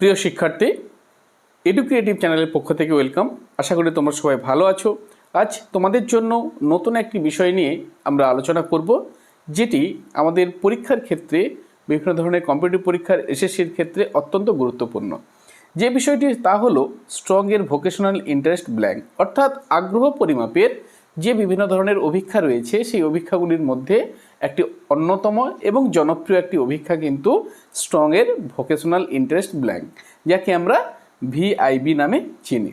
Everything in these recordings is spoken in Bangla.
প্রিয় শিক্ষার্থী এডুক্রিয়েটিভ চ্যানেলের পক্ষ থেকে ওয়েলকাম আশা করি তোমরা সবাই ভালো আছো। আজ তোমাদের জন্য নতুন একটি বিষয় নিয়ে আমরা আলোচনা করব, যেটি আমাদের পরীক্ষার ক্ষেত্রে, বিভিন্ন ধরনের কম্পিটিটিভ পরীক্ষার এসএসসির ক্ষেত্রে অত্যন্ত গুরুত্বপূর্ণ। যে বিষয়টি তা হলো স্ট্রংয়ের ভোকেশনাল ইন্টারেস্ট ব্ল্যাঙ্ক অর্থাৎ আগ্রহ পরিমাপের যে বিভিন্ন ধরনের অভিক্ষা রয়েছে, সেই অভিক্ষাগুলির মধ্যে একটি অন্যতম এবং জনপ্রিয় একটি অভিক্ষা কিন্তু স্ট্রংয়ের ভোকেশনাল ইন্টারেস্ট ব্ল্যাঙ্ক, যাকে আমরা ভিআইবি নামে চিনি।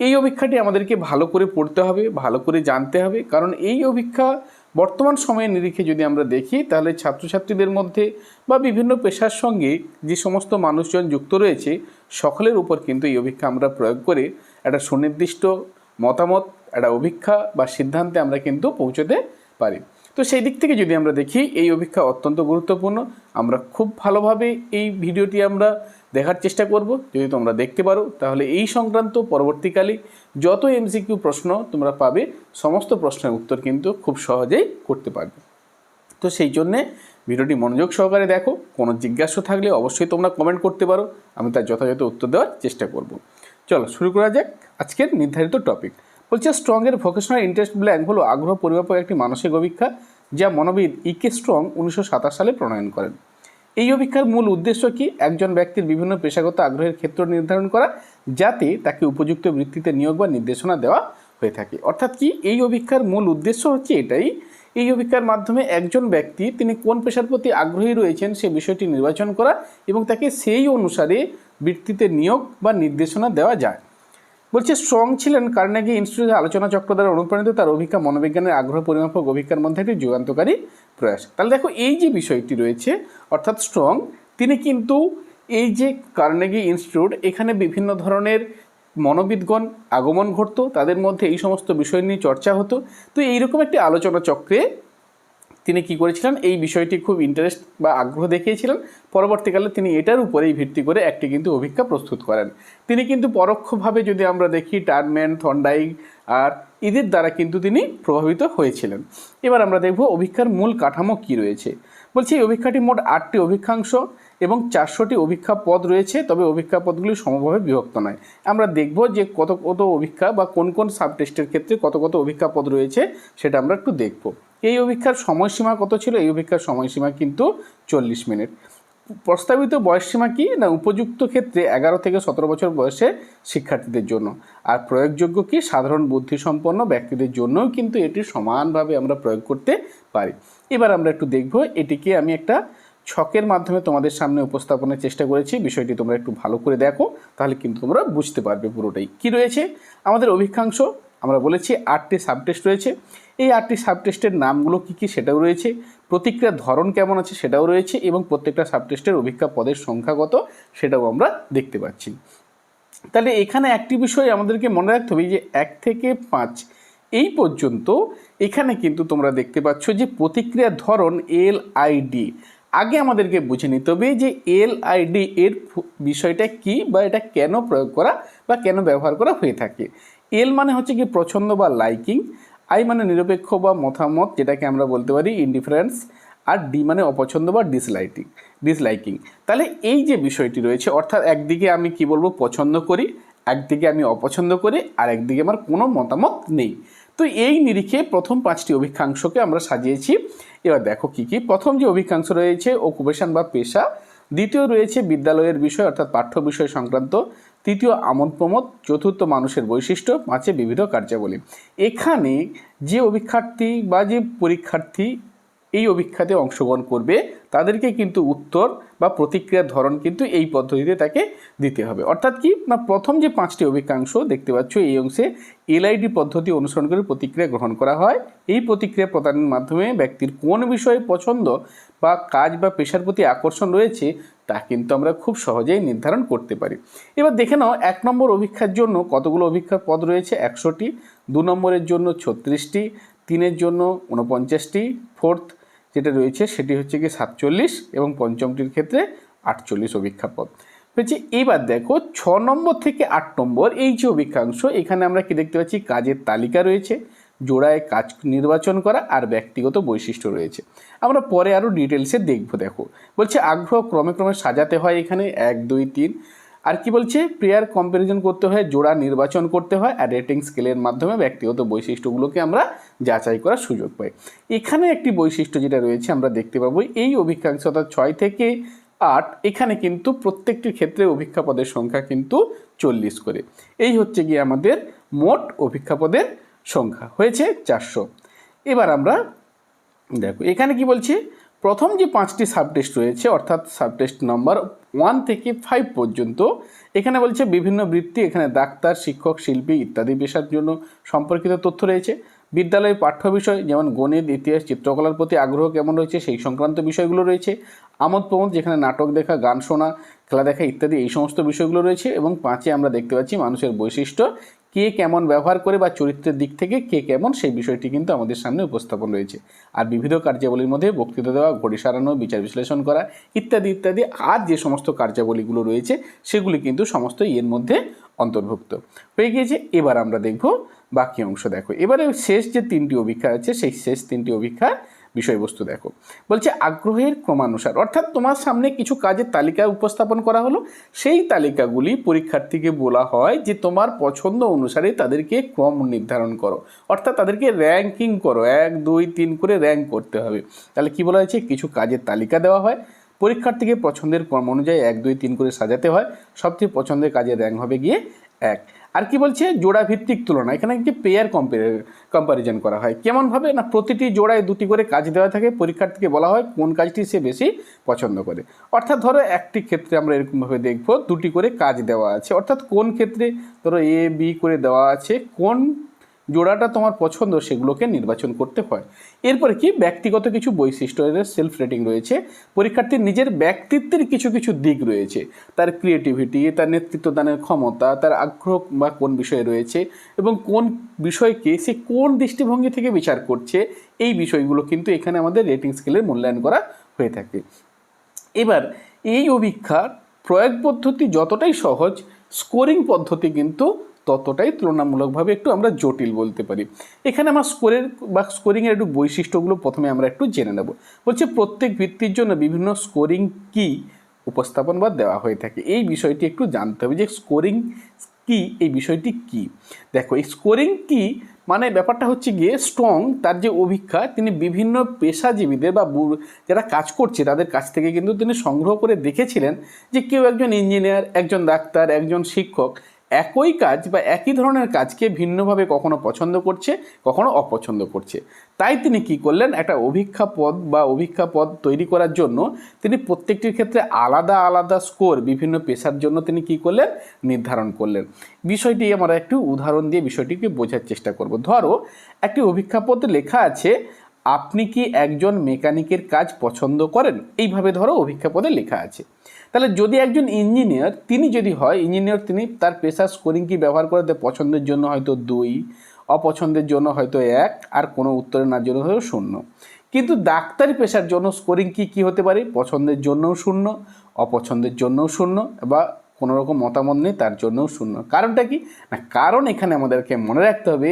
এই অভিক্ষাটি আমাদেরকে ভালো করে পড়তে হবে, ভালো করে জানতে হবে, কারণ এই অভিক্ষা বর্তমান সময়ের নিরিখে যদি আমরা দেখি, তাহলে ছাত্রছাত্রীদের মধ্যে বা বিভিন্ন পেশার সঙ্গে যে সমস্ত মানুষজন যুক্ত রয়েছে, সকলের উপর কিন্তু এই অভিক্ষা আমরা প্রয়োগ করে একটা সুনির্দিষ্ট মতামত একটা অভিক্ষা বা সিদ্ধান্তে আমরা কিন্তু পৌঁছতে পারি। তো সেই দিক থেকে যদি আমরা দেখি, এই অভিক্ষা অত্যন্ত গুরুত্বপূর্ণ। আমরা খুব ভালোভাবে এই ভিডিওটি আমরা দেখার চেষ্টা করব। যদি তোমরা দেখতে পারো, তাহলে এই সংক্রান্ত পরবর্তীকালে যত এমসিকিউ প্রশ্ন তোমরা পাবে, সমস্ত প্রশ্নের উত্তর কিন্তু খুব সহজেই করতে পারবে। তো সেই জন্যে ভিডিওটি মনোযোগ সহকারে দেখো। কোনো জিজ্ঞাসা থাকলে অবশ্যই তোমরা কমেন্ট করতে পারো। আমি তার যথাযথ উত্তর দেওয়ার চেষ্টা করব। চলো শুরু করা যাক আজকের নির্ধারিত টপিক বলছে, স্ট্রংয়ের ভোকেশনাল ইন্টারেস্ট ব্ল্যাঙ্ক হলো আগ্রহ পরিমাপক একটি মানসিক অভিক্ষা যা মনোবিদ ইকে স্ট্রং উনিশশো সাতাশ সালে প্রণয়ন করেন। এই অভিক্ষার মূল উদ্দেশ্য কি? একজন ব্যক্তির বিভিন্ন পেশাগত আগ্রহের ক্ষেত্র নির্ধারণ করা, যাতে তাকে উপযুক্ত বৃত্তিতে নিয়োগ বা নির্দেশনা দেওয়া হয়ে থাকে। অর্থাৎ কি, এই অভিক্ষার মূল উদ্দেশ্য হচ্ছে এটাই, এই অভিক্ষার মাধ্যমে একজন ব্যক্তি তিনি কোন পেশার প্রতি আগ্রহী রয়েছেন সে বিষয়টি নির্বাচন করা এবং তাকে সেই অনুসারে বৃত্তিতে নিয়োগ বা নির্দেশনা দেওয়া যায়। বলছে, স্ট্রং ছিলেন কার্নেগি ইনস্টিটিউটের আলোচনা চক্র দ্বারা অনুপ্রাণিত। তার অভিজ্ঞা, মনোবিজ্ঞানের আগ্রহ পরিমাপক অভিজ্ঞার মধ্যে একটি যুগান্তকারী প্রয়াস। তাহলে দেখো, এই যে বিষয়টি রয়েছে, অর্থাৎ স্ট্রং, তিনি কিন্তু এই যে কার্নেগি ইনস্টিটিউট, এখানে বিভিন্ন ধরনের মনোবিদগণ আগমন ঘটতো। তাদের মধ্যে এই সমস্ত বিষয় নিয়ে চর্চা হতো। তো এইরকম একটি আলোচনা চক্রে তিনি কি করেছিলেন? এই বিষয়টি খুব ইন্টারেস্ট বা আগ্রহ দেখিয়েছিলেন। পরবর্তীকালে তিনি এটার উপরেই ভিত্তি করে একটি কিন্তু অভিজ্ঞা প্রস্তুত করেন। তিনি কিন্তু পরোক্ষভাবে যদি আমরা দেখি টার্নম্যান থন্ডাই আর এদের দ্বারা কিন্তু তিনি প্রভাবিত হয়েছিলেন। এবার আমরা দেখব অভিক্ষার মূল কাঠামো কি রয়েছে। বলছি, এই অভিক্ষাটি মোট আটটি অভিক্ষাংশ এবং চারশোটি অভিক্ষা পদ রয়েছে, তবে অভিক্ষা পদগুলি সমভাবে বিভক্ত নয়। আমরা দেখব যে কত কত অভিক্ষা বা কোন কোন সাব টেস্টের ক্ষেত্রে কত কত অভিক্ষা পদ রয়েছে, সেটা আমরা একটু দেখব। এই অভিক্ষার সময়সীমা কত ছিল? এই অভিক্ষার সময়সীমা কিন্তু চল্লিশ মিনিট। প্রস্তাবিত বয়সসীমা কি? না, উপযুক্ত ক্ষেত্রে এগারো থেকে সতেরো বছর বয়সে শিক্ষার্থীদের জন্য। আর প্রয়োগযোগ্য কি? সাধারণ বুদ্ধিসম্পন্ন ব্যক্তিদের জন্যও কিন্তু এটি সমানভাবে আমরা প্রয়োগ করতে পারি। এবার আমরা একটু দেখব, এটিকে আমি একটা ছকের মাধ্যমে তোমাদের সামনে উপস্থাপনের চেষ্টা করেছি। বিষয়টি তোমরা একটু ভালো করে দেখো, তাহলে কিন্তু তোমরা বুঝতে পারবে পুরোটাই। কি রয়েছে? আমাদের অভিক্ষাংশ আমরা বলেছি আটটি সাবটেস্ট রয়েছে। এই আটটি সাবটেস্টের নামগুলো কী কী সেটাও রয়েছে, প্রতিক্রিয়ার ধরন কেমন আছে সেটাও রয়েছে এবং প্রত্যেকটা সাবটেস্টের অভিজ্ঞা পদের সংখ্যা কত সেটাও আমরা দেখতে পাচ্ছি। তাহলে এখানে একটি বিষয় আমাদেরকে মনে রাখতে হবে যে এক থেকে পাঁচ, এই পর্যন্ত এখানে কিন্তু তোমরা দেখতে পাচ্ছ যে প্রতিক্রিয়ার ধরন এল আইডি আগে আমাদেরকে বুঝে নিতে হবে যে এল আইডি এর বিষয়টা কি বা এটা কেন প্রয়োগ করা বা কেন ব্যবহার করা হয়ে থাকে। এল মানে হচ্ছে কি পছন্দ বা লাইকিং আই মানে নিরপেক্ষ বা মতামত, যেটাকে আমরা বলতে পারি ইনডিফারেন্স আর ডি মানে অপছন্দ বা ডিসলাইকিং ডিসলাইকিং তাহলে এই যে বিষয়টি রয়েছে, অর্থাৎ একদিকে আমি কি বলব, পছন্দ করি, একদিকে আমি অপছন্দ করি, আর একদিকে আমার কোনো মতামত নেই। তো এই নিরিখে প্রথম পাঁচটি অভিক্ষাংশকে আমরা সাজিয়েছি। এবার দেখো কি কি। প্রথম যে অভিক্ষাংশ রয়েছে অকুপেশন বা পেশা। দ্বিতীয় রয়েছে বিদ্যালয়ের বিষয়, অর্থাৎ পাঠ্য বিষয় সংক্রান্ত। তৃতীয় আমোদ প্রমোদ, চতুর্থ মানুষের বৈশিষ্ট্য, পাঁচে বিবিধ কার্যাবলী। এখানে যে অভিক্ষার্থী বা যে পরীক্ষার্থী এই অভিক্ষাতে অংশগ্রহণ করবে, তাদেরকে কিন্তু উত্তর বা প্রতিক্রিয়ার ধরন কিন্তু এই পদ্ধতিতে তাকে দিতে হবে। অর্থাৎ কি? না, প্রথম যে পাঁচটি অভিজ্ঞাংশ দেখতে পাচ্ছ, এই অংশে এলআইডি পদ্ধতি অনুসরণ করে প্রতিক্রিয়া গ্রহণ করা হয়। এই প্রতিক্রিয়া প্রদানের মাধ্যমে ব্যক্তির কোন বিষয়ে পছন্দ বা কাজ বা পেশার প্রতি আকর্ষণ রয়েছে, তা কিন্তু আমরা খুব সহজেই নির্ধারণ করতে পারি। এবার দেখে নাও, এক নম্বর অভিক্ষার জন্য কতগুলো অভিক্ষার পদ রয়েছে? একশোটি, দু নম্বরের জন্য ছত্রিশটি, তিনের জন্য উনপঞ্চাশটি ফোর্থ যেটা রয়েছে সেটি হচ্ছে কি সাতচল্লিশ এবং পঞ্চমটির ক্ষেত্রে আটচল্লিশ অভিক্ষাপদ হচ্ছে এবার দেখো, ছ নম্বর থেকে আট নম্বর এই যে অভিক্ষাংশ, এখানে আমরা কি দেখতে পাচ্ছি? কাজের তালিকা রয়েছে, জোড়ায় কাজ নির্বাচন করা আর ব্যক্তিগত বৈশিষ্ট্য রয়েছে। আমরা পরে আরও ডিটেলসে দেখব, দেখো। বলছে, আগ্রহ ক্রমে ক্রমে সাজাতে হয় এখানে, এক, দুই, তিন। আর কি বলছে? প্রেয়ার কম্প্যারিজন করতে হয়, জোড়া নির্বাচন করতে হয়, আর রেটিং স্কেলের মাধ্যমে ব্যক্তিগত বৈশিষ্ট্যগুলোকে আমরা যাচাই করার সুযোগ পাই। এখানে একটি বৈশিষ্ট্য যেটা রয়েছে, আমরা দেখতে পাবো, এই অভিজ্ঞাংশ অর্থাৎ ছয় থেকে আট, এখানে কিন্তু প্রত্যেকটির ক্ষেত্রে অভিজ্ঞা পদের সংখ্যা কিন্তু চল্লিশ করে। এই হচ্ছে গিয়ে আমাদের মোট অভিজ্ঞা পদের সংখ্যা, হয়েছে চারশো। এবার আমরা দেখো, এখানে কি বলছে? প্রথম যে পাঁচটি সাবটেস্ট রয়েছে, অর্থাৎ সাবটেস্ট নম্বর ওয়ান থেকে ফাইভ পর্যন্ত, এখানে বলছে বিভিন্ন বৃত্তি, এখানে ডাক্তার, শিক্ষক, শিল্পী ইত্যাদি পেশার জন্য সম্পর্কিত তথ্য রয়েছে। বিদ্যালয়ে পাঠ্য বিষয়, যেমন গণিত, ইতিহাস, চিত্রকলার প্রতি আগ্রহ কেমন রয়েছে, সেই সংক্রান্ত বিষয়গুলো রয়েছে। আমোদ প্রমোদ যেখানে নাটক দেখা, গান শোনা, খেলা দেখা ইত্যাদি এই সমস্ত বিষয়গুলো রয়েছে। এবং পাঁচে আমরা দেখতে পাচ্ছি মানুষের বৈশিষ্ট্য কে কেমন ব্যবহার করে বা চরিত্রের দিক থেকে কে কেমন, সেই বিষয়টি কিন্তু আমাদের সামনে উপস্থাপন রয়েছে। আর বিবিধ কার্যাবলীর মধ্যে বক্তৃতা দেওয়া, ঘড়ি সারানো, বিচার বিশ্লেষণ করা ইত্যাদি ইত্যাদি আর যে সমস্ত কার্যাবলীগুলো রয়েছে, সেগুলি কিন্তু সমস্ত এর মধ্যে অন্তর্ভুক্ত। হয়ে গিয়েছে, এবার আমরা দেখব বাকি অংশ। দেখো, এবারে শেষ যে তিনটি অভিক্ষা আছে, সেই শেষ তিনটি অভিক্ষার বিষয়বস্তু দেখো। বলছে, আগ্রহের ক্রমানুসার। অর্থাৎ তোমার সামনে কিছু কাজের তালিকা উপস্থাপন করা হলো। সেই তালিকাগুলি পরীক্ষার্থীকে বলা হয় যে, তোমার পছন্দ অনুসারে তাদেরকে ক্রম নির্ধারণ করো। অর্থাৎ তাদেরকে র্যাঙ্কিং করো। এক, দুই, তিন করে র্যাঙ্ক করতে হবে। তাহলে কি বলা হয়েছে? কিছু কাজের তালিকা দেওয়া হয়। পরীক্ষার্থীকে পছন্দের ক্রম অনুযায়ী এক, দুই, তিন করে সাজাতে হয়। সবচেয়ে পছন্দের কাজের র্যাঙ্ক হবে গিয়ে এক। আর কি বলছে? জোড়া ভিত্তিক তুলনা। এখানে একটি পেয়ার কম্পারিজন করা হয়। কেমনভাবে? না, প্রতিটি জোড়ায় দুটি করে কাজ দেওয়া থাকে। পরীক্ষার্থীকে বলা হয় কোন কাজটি সে বেশি পছন্দ করে। অর্থাৎ ধরো, একটি ক্ষেত্রে আমরা এরকমভাবে দেখব, দুটি করে কাজ দেওয়া আছে। অর্থাৎ কোন ক্ষেত্রে ধরো এ বি করে দেওয়া আছে, কোন জোড়াটা তোমার পছন্দ, সেগুলোকে নির্বাচন করতে হয়। এরপরে কি? ব্যক্তিগত কিছু বৈশিষ্ট্য সেলফ রেটিং রয়েছে। পরীক্ষার্থীর নিজের ব্যক্তিত্বের কিছু কিছু দিক রয়েছে। তার ক্রিয়েটিভিটি তার নেতৃত্ব দানের ক্ষমতা, তার আগ্রহ বা কোন বিষয়ে রয়েছে এবং কোন বিষয়কে সে কোন দৃষ্টিভঙ্গি থেকে বিচার করছে, এই বিষয়গুলো কিন্তু এখানে আমাদের রেটিং স্কেলের মূল্যায়ন করা হয়ে থাকে। এবার, এই অভিক্ষার প্রয়োগ পদ্ধতি যতটাই সহজ স্কোরিং পদ্ধতি কিন্তু ততটাই তুলনামূলকভাবে একটু আমরা জটিল বলতে পারি। এখানে আমার স্কোরের বা স্কোরিংয়ের একটু বৈশিষ্ট্যগুলো প্রথমে আমরা একটু জেনে নেব। বলছে প্রত্যেক ভিত্তির জন্য বিভিন্ন স্কোরিং কি উপস্থাপন বা দেওয়া হয়ে থাকে। এই বিষয়টি একটু জানতে হবে যে স্কোরিং কি, এই বিষয়টি কি? দেখো, এই স্কোরিং কি মানে ব্যাপারটা হচ্ছে গিয়ে স্ট্রং, তার যে অভিজ্ঞা তিনি বিভিন্ন পেশাজীবীদের বা বু- যারা কাজ করছে, তাদের কাছ থেকে কিন্তু তিনি সংগ্রহ করে দেখেছিলেন যে কেউ একজন ইঞ্জিনিয়ার, একজন ডাক্তার, একজন শিক্ষক একই কাজ বা একই ধরনের কাজকে ভিন্নভাবে কখনো পছন্দ করছে, কখনো অপছন্দ করছে। তাই তিনি কি করলেন? একটা অভিক্ষা পদ বা অভিক্ষা পদ তৈরি করার জন্য তিনি প্রত্যেকটির ক্ষেত্রে আলাদা আলাদা স্কোর বিভিন্ন পেশার জন্য তিনি কি করলেন? নির্ধারণ করলেন। বিষয়টি আমরা একটু উদাহরণ দিয়ে বিষয়টিকে বোঝার চেষ্টা করব। ধরো, একটি অভিক্ষা পদে লেখা আছে, আপনি কি একজন মেকানিকের কাজ পছন্দ করেন? এইভাবে ধরো অভিক্ষা পদে লেখা আছে। তাহলে যদি একজন ইঞ্জিনিয়ার, তিনি যদি হয়, ইঞ্জিনিয়ার তিনি তার পেশার স্কোরিং কি ব্যবহার করে তার পছন্দের জন্য হয়তো দুই, অপছন্দের জন্য হয়তো এক, আর কোনো উত্তরে না জন্য হয়তো শূন্য। কিন্তু ডাক্তারি পেশার জন্য স্কোরিং কি কি হতে পারে? পছন্দের জন্যও শূন্য, অপছন্দের জন্যও শূন্য, বা কোনো রকম মতামত নেই, তার জন্যও শূন্য। কারণটা কি? না, কারণ এখানে আমাদেরকে মনে রাখতে হবে,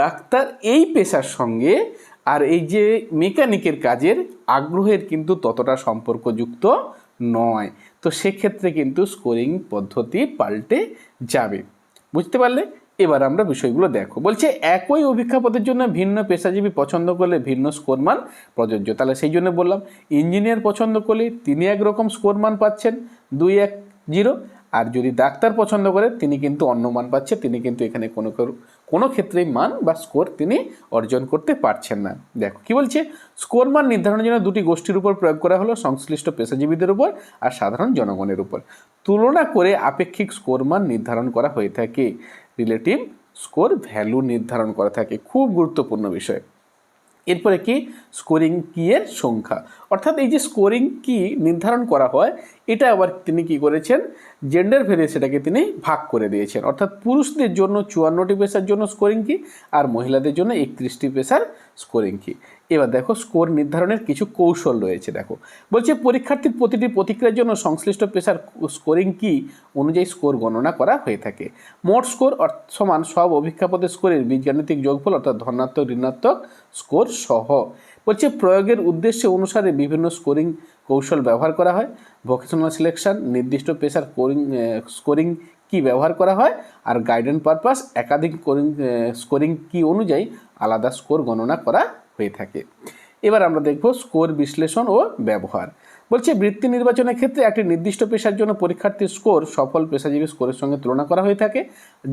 ডাক্তার এই পেশার সঙ্গে আর এই যে মেকানিকের কাজের আগ্রহের কিন্তু ততটা সম্পর্কযুক্ত নয়। তো সেক্ষেত্রে কিন্তু স্কোরিং পদ্ধতি পাল্টে যাবে। বুঝতে পারলে? এবার আমরা বিষয়গুলো দেখো। বলছে, একই অভিজ্ঞাপদের জন্য ভিন্ন পেশাজীবী পছন্দ করলে ভিন্ন স্কোর মান প্রযোজ্য। তাহলে সেই জন্য বললাম ইঞ্জিনিয়ার পছন্দ করলে তিনি একরকম স্কোর মান পাচ্ছেন, দুই এক জিরো আর যদি ডাক্তার পছন্দ করে, তিনি কিন্তু অন্য মান পাচ্ছে, তিনি কিন্তু এখানে কোনো কোনো ক্ষেত্রেই মান বা স্কোর তিনি অর্জন করতে পারছেন না। দেখো, কি বলছে? স্কোর মান নির্ধারণের জন্য দুটি গোষ্ঠীর উপর প্রয়োগ করা হলো, সংশ্লিষ্ট পেশাজীবীদের উপর আর সাধারণ জনগণের উপর। তুলনা করে আপেক্ষিক স্কোর মান নির্ধারণ করা হয়ে থাকে। রিলেটিভ স্কোর ভ্যালু নির্ধারণ করা থাকে। খুব গুরুত্বপূর্ণ বিষয়। এরপরে কি? স্কোরিং কি এর সংখ্যা? অর্থাৎ এই যে স্কোরিং কি নির্ধারণ করা হয় এটা আবার তিনি কি করেছেন? জেন্ডার ভেদে সেটাকে তিনি ভাগ করে দিয়েছেন। অর্থাৎ পুরুষদের জন্য চুয়ান্নটি পেশার জন্য স্কোরিং কি? আর মহিলাদের জন্য একত্রিশটি পেশার স্কোরিং কি? এবার দেখো স্কোর নির্ধারণের কিছু কৌশল রয়েছে, দেখো। বলছে, পরীক্ষার্থীর প্রতিটি প্রতিক্রিয়ার জন্য সংশ্লিষ্ট পেশার স্কোরিং কি অনুযায়ী স্কোর গণনা করা হয়ে থাকে। মোট স্কোর সমান সব অভিজ্ঞাপদের স্কোরের বীজগাণিতিক যোগফল, অর্থাৎ ধনাত্মক, ঋণাত্মক স্কোর সহ। বলছে, প্রয়োগের উদ্দেশ্যে অনুসারে বিভিন্ন স্কোরিং কৌশল ব্যবহার করা হয় ভোকেশনাল সিলেকশন নির্দিষ্ট পেশার কোরিং স্কোরিং কি ব্যবহার করা হয়, আর গাইডেন্স পারপাস একাধিক কোরিং স্কোরিং কি অনুযায়ী আলাদা স্কোর গণনা করা হয়ে থাকে। এবার আমরা দেখব স্কোর বিশ্লেষণ ও ব্যবহার। বলছে, বৃত্তি নির্বাচনের ক্ষেত্রে একটি নির্দিষ্ট পেশার জন্য পরীক্ষার্থীর স্কোর সফল পেশাজীবী স্কোরের সঙ্গে তুলনা করা হয়ে থাকে।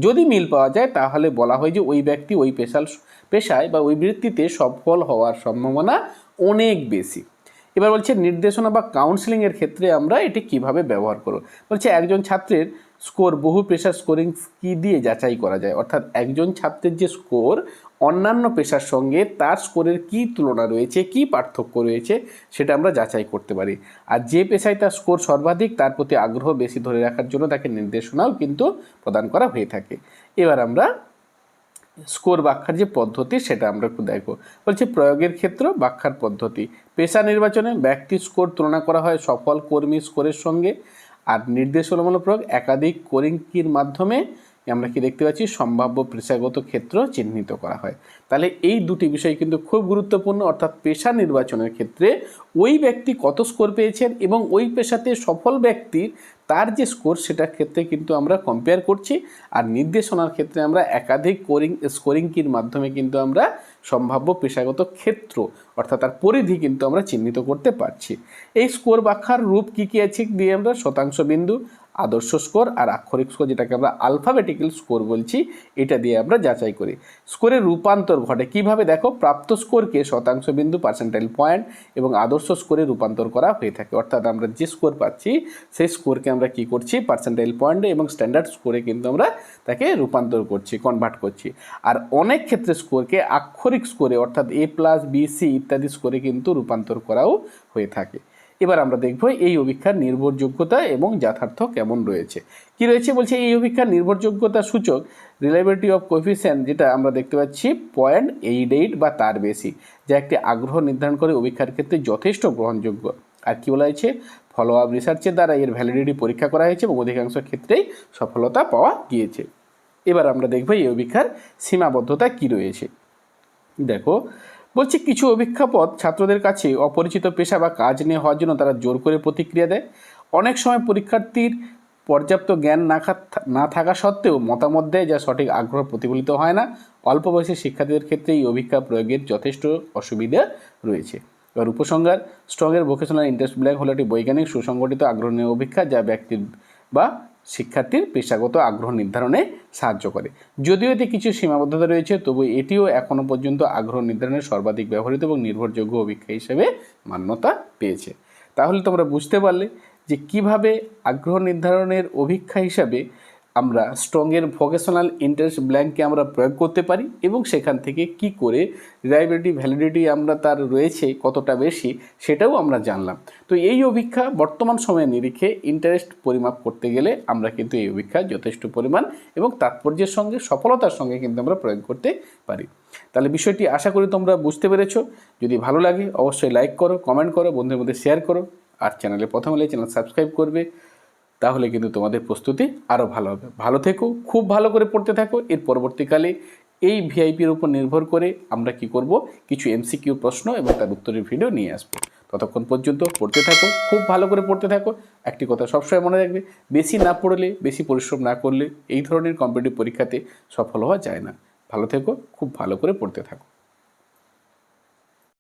যদি মিল পাওয়া যায়, তাহলে বলা হয় যে ওই ব্যক্তি ওই পেশাল, পেশায় বা ওই বৃত্তিতে সফল হওয়ার সম্ভাবনা অনেক বেশি। এবার বলছে, নির্দেশনা বা কাউন্সেলিংয়ের ক্ষেত্রে আমরা এটি কীভাবে ব্যবহার করব? বলছে, একজন ছাত্রের স্কোর বহু পেশার স্কোরিং কি দিয়ে যাচাই করা যায়? অর্থাৎ একজন ছাত্রের যে স্কোর অন্যান্য পেশার সঙ্গে তার স্কোরের কী তুলনা রয়েছে, কী পার্থক্য রয়েছে, সেটা আমরা যাচাই করতে পারি। আর যে পেশায় তার স্কোর সর্বাধিক, তার প্রতি আগ্রহ বেশি ধরে রাখার জন্য তাকে নির্দেশনাও কিন্তু প্রদান করা হয়ে থাকে। এবার আমরা স্কোর ব্যাখ্যার যে পদ্ধতি, সেটা আমরা একটু দেখব। বলছি প্রয়োগের ক্ষেত্র ব্যাখ্যার পদ্ধতি। পেশা নির্বাচনে ব্যক্তি স্কোর তুলনা করা হয় সফল কর্মী স্কোরের সঙ্গে, আর নির্দেশনামূলক প্রয়োগ একাধিক কোরিং কির মাধ্যমে আমরা কি দেখতে পাচ্ছি? সম্ভাব্য পেশাগত ক্ষেত্র চিহ্নিত করা হয়। তাহলে এই দুটি বিষয় কিন্তু খুব গুরুত্বপূর্ণ, অর্থাৎ পেশা নির্বাচনের ক্ষেত্রে ওই ব্যক্তি কত স্কোর পেয়েছেন এবং ওই পেশাতে সফল ব্যক্তি তার যে স্কোর সেটার ক্ষেত্রে কিন্তু আমরা কম্পেয়ার করছি। আর নির্দেশনার ক্ষেত্রে আমরা একাধিক কোরিং স্কোরিং কির মাধ্যমে কিন্তু আমরা সম্ভাব্য পেশাগত ক্ষেত্র, অর্থাৎ তার পরিধি কিন্তু আমরা চিহ্নিত করতে পারছি। এই স্কোর ব্যাখ্যার রূপ কী কী আছে? দিয়ে আমরা শতাংশ বিন্দু আদর্শ স্কোর আর আক্ষরিক স্কোর যেটাকে আমরা আলফাবেটিক্যাল স্কোর বলছি, এটা দিয়ে আমরা যাচাই করি। স্কোরের রূপান্তর ঘটে কীভাবে দেখো? প্রাপ্ত স্কোরকে শতাংশ বিন্দু পার্সেন্টাইল পয়েন্ট এবং আদর্শ স্কোরে রূপান্তর করা হয়ে থাকে। অর্থাৎ আমরা যে স্কোর পাচ্ছি, সেই স্কোরকে আমরা কি করছি? পার্সেন্টাইল পয়েন্টে এবং স্ট্যান্ডার্ড স্কোরে কিন্তু আমরা তাকে রূপান্তর করছি কনভার্ট করছি। আর অনেক ক্ষেত্রে স্কোরকে আক্ষরিক স্কোরে, অর্থাৎ এ প্লাস বি সি ইত্যাদি স্কোরে কিন্তু রূপান্তর করাও হয়ে থাকে। এবার আমরা দেখব এই অভিক্ষার নির্ভরযোগ্যতা এবং যথার্থ কেমন রয়েছে। কি রয়েছে বলছে এই অভিক্ষার নির্ভরযোগ্যতা সূচক? রিলাইবিলিটি অফ কোফিসিয়েন্ট যেটা আমরা দেখতে পাচ্ছি পয়েন্ট এইট এইট বা তার বেশি, যা একটি আগ্রহ নির্ধারণ করে অভিক্ষার ক্ষেত্রে যথেষ্ট গ্রহণযোগ্য। আর কি বলা হয়েছে? ফলো আপ রিসার্চের দ্বারা এর ভ্যালিডিটি পরীক্ষা করা হয়েছে এবং অধিকাংশ ক্ষেত্রেই সফলতা পাওয়া গিয়েছে। এবার আমরা দেখব এই অভিক্ষার সীমাবদ্ধতা কি রয়েছে। দেখো বলছি, কিছু অভিক্ষাপদ ছাত্রদের কাছে অপরিচিত পেশা বা কাজ নিয়ে হওয়ার জন্য তারা জোর করে প্রতিক্রিয়া দেয়। অনেক সময় পরীক্ষার্থীর পর্যাপ্ত জ্ঞান না না থাকা সত্ত্বেও মতামত দেয় যা সঠিক আগ্রহ প্রতিফলিত হয় না। অল্প বয়সী শিক্ষার্থীদের ক্ষেত্রে এই অভিক্ষা প্রয়োগের যথেষ্ট অসুবিধা রয়েছে। এবার উপসংহার স্ট্রংয়ের ভোকেশনাল ইন্টারেস্ট ব্ল্যাক হলো একটি বৈজ্ঞানিক সুসংগঠিত আগ্রহ নিয়ে অভিক্ষা যা ব্যক্তির বা শিক্ষার্থীর পেশাগত আগ্রহ নির্ধারণে সাহায্য করে। যদিও এতে কিছু সীমাবদ্ধতা রয়েছে, তবু এটিও এখনও পর্যন্ত আগ্রহ নির্ধারণে সর্বাধিক ব্যবহৃত এবং নির্ভরযোগ্য অভিজ্ঞা হিসেবে মান্যতা পেয়েছে। তাহলে তোমরা বুঝতে পারলে যে কীভাবে আগ্রহ নির্ধারণের অভিক্ষা হিসাবে আমরা স্ট্রংয়ের ভোকেশনাল ইন্টারেস্ট ব্ল্যাঙ্ককে আমরা প্রয়োগ করতে পারি এবং সেখান থেকে কি করে রিলাইবিলিটি ভ্যালিডিটি আমরা তার রয়েছে কতটা বেশি সেটাও আমরা জানলাম। তো এই অভিক্ষা বর্তমান সময়ে নিরিখে ইন্টারেস্ট পরিমাপ করতে গেলে আমরা কিন্তু এই অভিক্ষা যথেষ্ট পরিমাণ এবং তাৎপর্যের সঙ্গে, সফলতার সঙ্গে কিন্তু আমরা প্রয়োগ করতে পারি। তাহলে বিষয়টি আশা করি তোমরা বুঝতে পেরেছ। যদি ভালো লাগে অবশ্যই লাইক করো কমেন্ট করো, বন্ধুদের মধ্যে শেয়ার করো। আর চ্যানেলে প্রথম হলে চ্যানেল সাবস্ক্রাইব করবে। তাহলে কিন্তু তোমাদের প্রস্তুতি আরও ভালো হবে। ভালো থেকো, খুব ভালো করে পড়তে থাকো। এর পরবর্তীকালে এই ভিআইপির উপর নির্ভর করে আমরা কি করব? কিছু এমসিকিউ প্রশ্ন এবং তার উত্তরের ভিডিও নিয়ে আসব। ততক্ষণ পর্যন্ত পড়তে থাকো, খুব ভালো করে পড়তে থাকো। একটি কথা সবসময় মনে রাখবে, বেশি না পড়লে, বেশি পরিশ্রম না করলে এই ধরনের কম্পিটিভ পরীক্ষাতে সফল হওয়া যায় না। ভালো থেকো, খুব ভালো করে পড়তে থাকো।